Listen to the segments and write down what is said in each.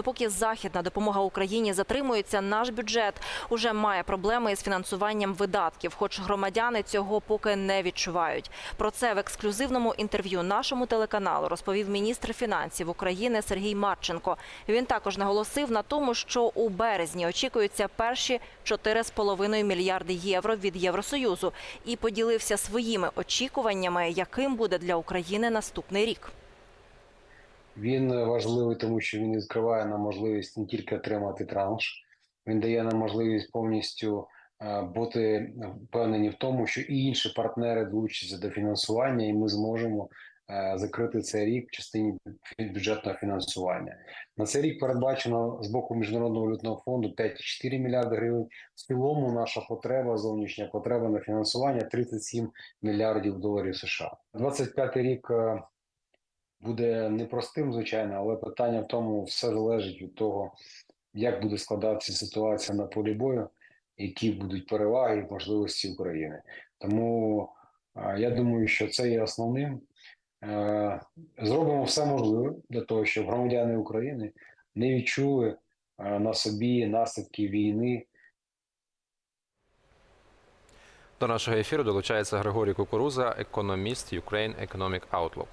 Допоки західна допомога Україні затримується, наш бюджет уже має проблеми із фінансуванням видатків, хоч громадяни цього поки не відчувають. Про це в ексклюзивному інтерв'ю нашому телеканалу розповів міністр фінансів України Сергій Марченко. Він також наголосив на тому, що у березні очікуються перші 4,5 мільярди євро від Євросоюзу, і поділився своїми очікуваннями, яким буде для України наступний рік. Він важливий, тому що він відкриває нам можливість не тільки отримати транш, він дає нам можливість повністю е, бути впевнені в тому, що і інші партнери долучаться до фінансування, і ми зможемо е, закрити цей рік в частині бюджетного фінансування. На цей рік передбачено з боку міжнародного валютного фонду 5,4 мільярди гривень. В цілому наша потреба, зовнішня потреба на фінансування 37 мільярдів доларів США. 25 рік. Буде непростим, звичайно, але питання в тому, все залежить від того, як буде складатися ситуація на полі бою, які будуть переваги і можливості України. Тому я думаю, що це є основним. Зробимо все можливе для того, щоб громадяни України не відчули на собі наслідки війни, До нашого ефіру долучається Григорій Кукуруза, економіст Ukraine Economic Outlook.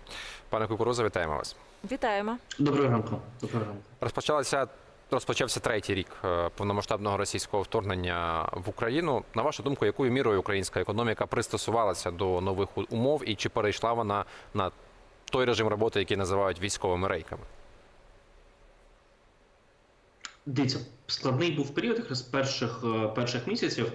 Пане Кукуруза, вітаємо вас. Вітаємо. Доброго ранку. Доброго ранку. Розпочалася розпочався третій рік е, повномасштабного російського вторгнення в Україну. На вашу думку, якою мірою українська економіка пристосувалася до нових умов і чи перейшла вона на той режим роботи, який називають військовими рейками? Дивіться, складний був період якраз перших, е, перших місяців.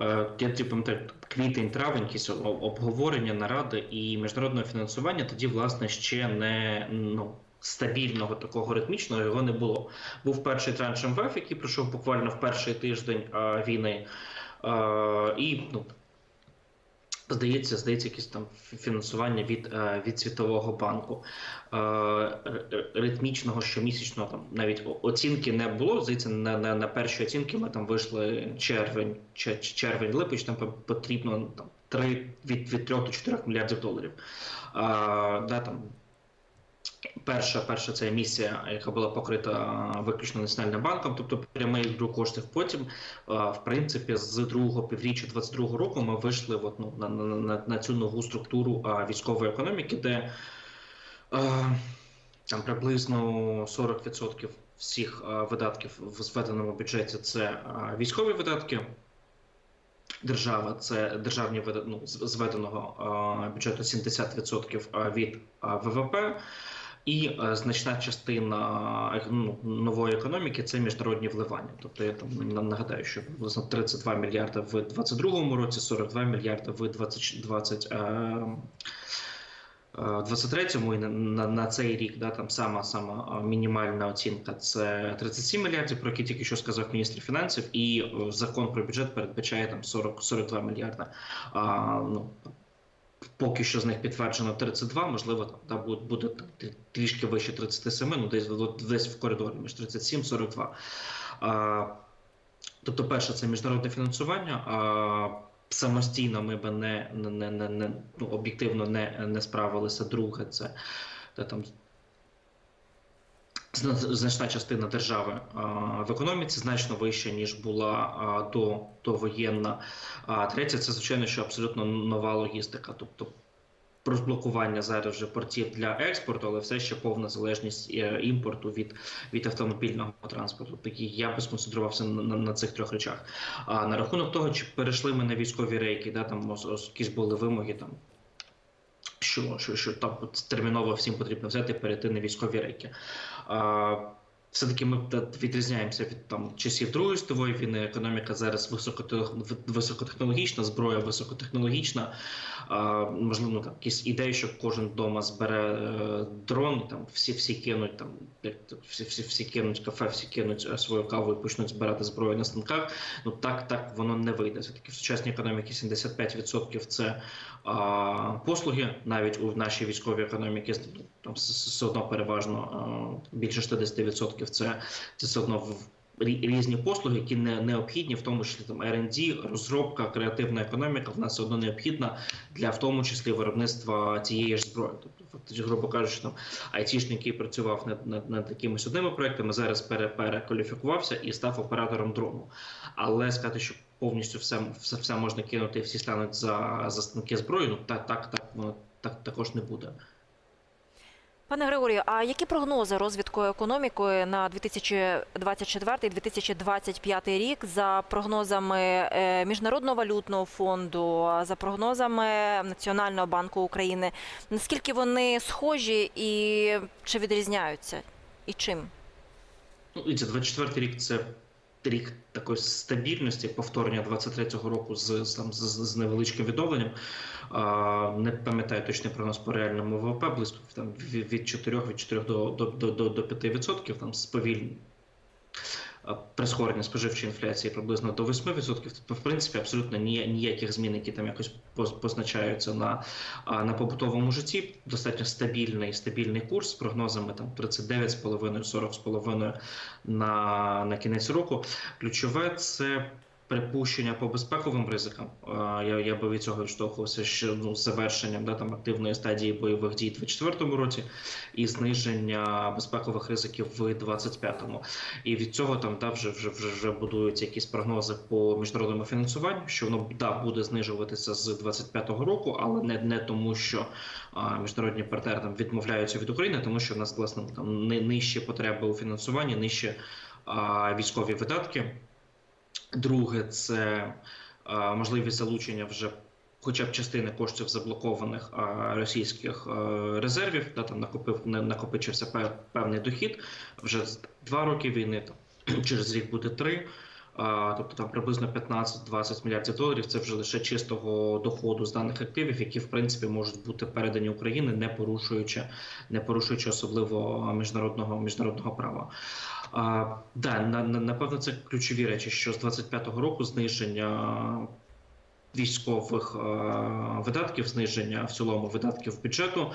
Е, Я тоді пам'ятаю, квітень, травень, якісь обговорення, наради і міжнародного фінансування. Тоді, власне, ще не ну, стабільного такого ритмічного його не було. Був перший транш МВФ, який пройшов буквально в перший тиждень е, війни. І ну, Здається, здається, якесь там фінансування від, е, від Світового банку. Е, Ритмічного щомісячного там навіть оцінки не було. Здається, на, на, на перші оцінки ми там вийшли червень, че- червень, липень, там потрібно там 3, від, від 3 до 4 мільярдів доларів. А, да, там, Перша, перша це місія, яка була покрита виключно національним банком, тобто прямий друк коштів. Потім, в принципі, з другого півріччя 22 року ми вийшли от, ну, на, на, на, цю нову структуру військової економіки, де там приблизно 40% всіх видатків в зведеному бюджеті це військові видатки. Держава це державні ну, зведеного бюджету 70% від ВВП. І е, значна частина е, ну, нової економіки це міжнародні вливання. Тобто я там нагадаю, що приблизно 32 мільярди в 2022 році, 42 мільярди в 2020, е, 23-му і на, на, на цей рік да, там сама сама мінімальна оцінка це 37 мільярдів, про які тільки що сказав міністр фінансів, і закон про бюджет передбачає там 40 42 мільярда. А, ну, Поки що з них підтверджено 32, можливо, там да, буде, буде трішки вище 37, ну десь, десь в коридорі між 37 42. А, тобто, перше, це міжнародне фінансування. А, самостійно ми би не, не, не, не, ну, об'єктивно не, не справилися. Друге, це де там значна частина держави в економіці значно вища, ніж була до, довоєнна. А третє, це звичайно, що абсолютно нова логістика, тобто розблокування зараз вже портів для експорту, але все ще повна залежність е, імпорту від, від автомобільного транспорту. Такі я би сконцентрувався на, на, на цих трьох речах. А на рахунок того, чи перейшли ми на військові рейки, да, там ос- ос- які ж були вимоги там. Що, що, що там терміново всім потрібно взяти перейти на військові рейки. Все-таки ми відрізняємося від там часів Другої світової війни. Економіка зараз високотех- високотехнологічна, зброя високотехнологічна. А, можливо, ну, там якісь ідеї, що кожен вдома збере е, дрон, там всі всі кинуть там, всі, всі, всі кинуть кафе, всі кинуть е, свою каву і почнуть збирати зброю на станках. Ну так, так воно не вийде. Все таки в сучасній економіці 75% це а, послуги, навіть у нашій військовій економіці ну, там все одно переважно а, більше 60% це, це все одно в- рі- різні послуги, які не необхідні, в тому числі там R&D, розробка, креативна економіка, в нас одно необхідна для в тому числі виробництва цієї ж зброї. Тобто, фактично, грубо кажучи, там айтішник, працював над, над, над якимись одними проектами, зараз пере, перекваліфікувався і став оператором дрону. Але сказати, що повністю все, все, все можна кинути, всі стануть за, за станки зброї, ну так, так, так, воно так також не буде. Пане Григорію, а які прогнози розвитку економіки на 2024-2025 рік за прогнозами е, Міжнародного валютного фонду, за прогнозами Національного банку України? Наскільки вони схожі і чи відрізняються? І чим? Ну, 24 рік це рік такої стабільності, повторення 23-го року з, там, з, з невеличким відновленням. А, не пам'ятаю точний прогноз по реальному ВВП, близько там, від від 4, від 4 до, до, до, до, до 5%, там сповільнення. Прискорення споживчої інфляції приблизно до 8%. Тобто, в принципі, абсолютно ні- ніяких змін, які там якось поз- позначаються на, на побутовому житті. Достатньо стабільний стабільний курс з прогнозами там 39,5-40,5 на, на кінець року. Ключове це припущення по безпековим ризикам. Я, я би від цього відштовхувався ще ну, завершенням да, там, активної стадії бойових дій у 2024 році і зниження безпекових ризиків в 2025. І від цього там да, вже, вже, вже, вже будуються якісь прогнози по міжнародному фінансуванню, що воно да, буде знижуватися з 2025 року, але не, не тому, що а, міжнародні партнери там відмовляються від України, тому що в нас власне там ни- нижчі потреби у фінансуванні, нижчі а, військові видатки. Друге, це можливість залучення вже. Хоча б частини коштів заблокованих а, російських а, резервів, да, там накопив на- накопичився певний дохід. Вже два роки війни, там через рік буде три. Тобто там приблизно 15-20 мільярдів доларів. Це вже лише чистого доходу з даних активів, які в принципі можуть бути передані Україні, не порушуючи, не порушуючи особливо міжнародного міжнародного права. А, да, на, на, напевно, це ключові речі, що з 25-го року зниження військових е, видатків, зниження в цілому видатків бюджету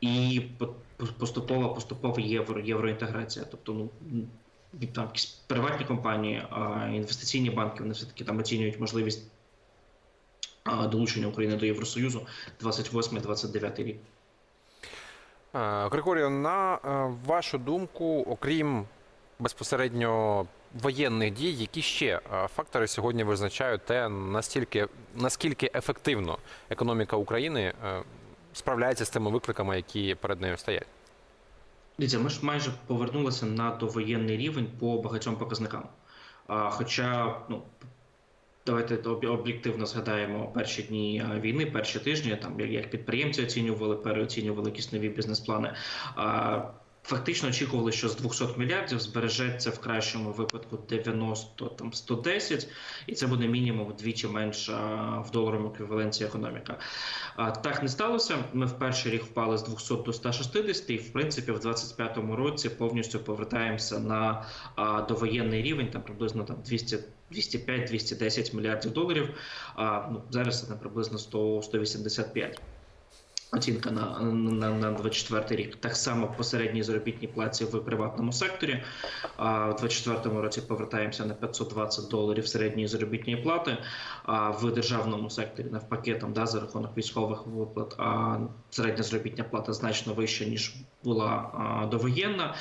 і по- поступова поступова євро євроінтеграція. Тобто, ну там якісь приватні компанії, а інвестиційні банки вони все таки там оцінюють можливість долучення України до Євросоюзу 28-29 рік. Е, Григорію, на е, вашу думку, окрім безпосередньо воєнних дій, які ще е, фактори сьогодні визначають те, настільки наскільки ефективно економіка України е, справляється з тими викликами, які перед нею стоять? Дивіться, ми ж майже повернулися на довоєнний рівень по багатьом показникам. Хоча, ну давайте об'єктивно згадаємо перші дні війни, перші тижні, там як- підприємці оцінювали, переоцінювали якісь нові бізнес-плани. Фактично очікували, що з 200 мільярдів збережеться в кращому випадку 90, там 110, і це буде мінімум вдвічі менша в доларовому еквіваленті економіка. А, Так не сталося. Ми в перший рік впали з 200 до 160, і в принципі в 25-му році повністю повертаємося на а, довоєнний рівень, там приблизно там 200 205-210 мільярдів доларів. А ну зараз це приблизно 100 185. Оцінка на, на, на 24 рік. Так само по середній заробітній платі в приватному секторі. А в 24 році повертаємося на 520 доларів середньої заробітної плати. А в державному секторі навпаки, там да, за рахунок військових виплат, а середня заробітня плата значно вища ніж була а, довоєнна.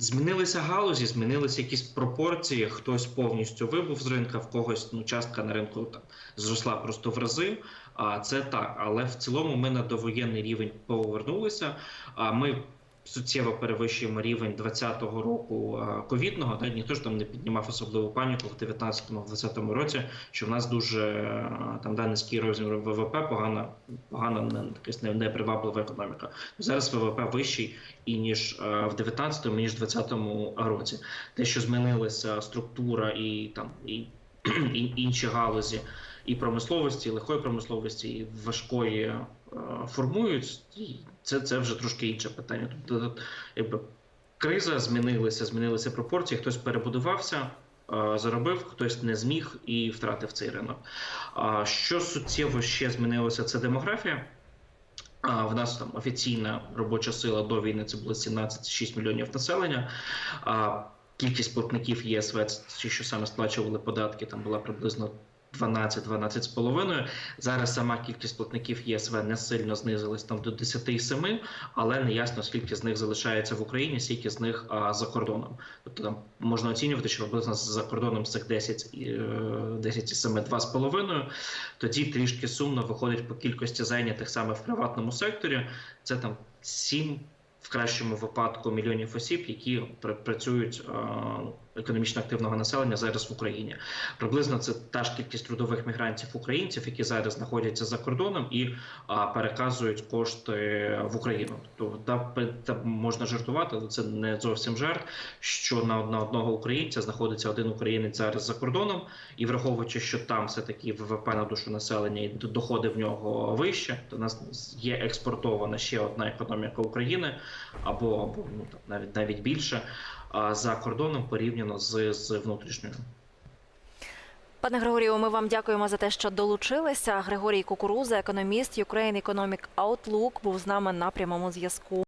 Змінилися галузі, змінилися якісь пропорції. Хтось повністю вибув з ринка, в когось ну частка на ринку там зросла просто в рази. А це так, але в цілому ми на довоєнний рівень повернулися. А ми суттєво перевищуємо рівень 20-го року ковідного. Та ніхто ж там не піднімав особливу паніку в 19-20 році, що в нас дуже там да, низький розмір ВВП, погана, погана не, якась не- неприваблива економіка. Зараз ВВП вищий і ніж в 19-му, ніж в 20-му році. Те, що змінилася структура і там і інші галузі і промисловості, і легкої промисловості, і важкої е, формують. Це, це вже трошки інше питання. Тобто, якби криза змінилася, змінилися пропорції. Хтось перебудувався, е, заробив, хтось не зміг і втратив цей ринок. Що суттєво ще змінилося? Це демографія. В нас там офіційна робоча сила до війни це було 17,6 мільйонів населення. Кількість платників ЄСВ, ті, що саме сплачували податки, там була приблизно 12-12 з половиною. Зараз сама кількість платників ЄСВ не сильно знизилась там до 10,7, але не ясно, скільки з них залишається в Україні, скільки з них а, за кордоном. Тобто там можна оцінювати, що приблизно за кордоном з цих 10, і, е, 10,7 2,5. Тоді трішки сумно виходить по кількості зайнятих саме в приватному секторі. Це там 7 кращому випадку мільйонів осіб, які пр- працюють е, економічно активного населення зараз в Україні. Приблизно це та ж кількість трудових мігрантів українців, які зараз знаходяться за кордоном і переказують кошти в Україну. Тобто та, можна жартувати, але це не зовсім жарт. Що на, одного українця знаходиться один українець зараз за кордоном, і враховуючи, що там все таки ВВП на душу населення і доходи в нього вище, то нас є експортована ще одна економіка України, або, або ну там навіть навіть більше за кордоном порівняно з, з внутрішньою. Пане Григорію, ми вам дякуємо за те, що долучилися. Григорій Кукуруза, економіст Ukraine Economic Outlook, був з нами на прямому зв'язку.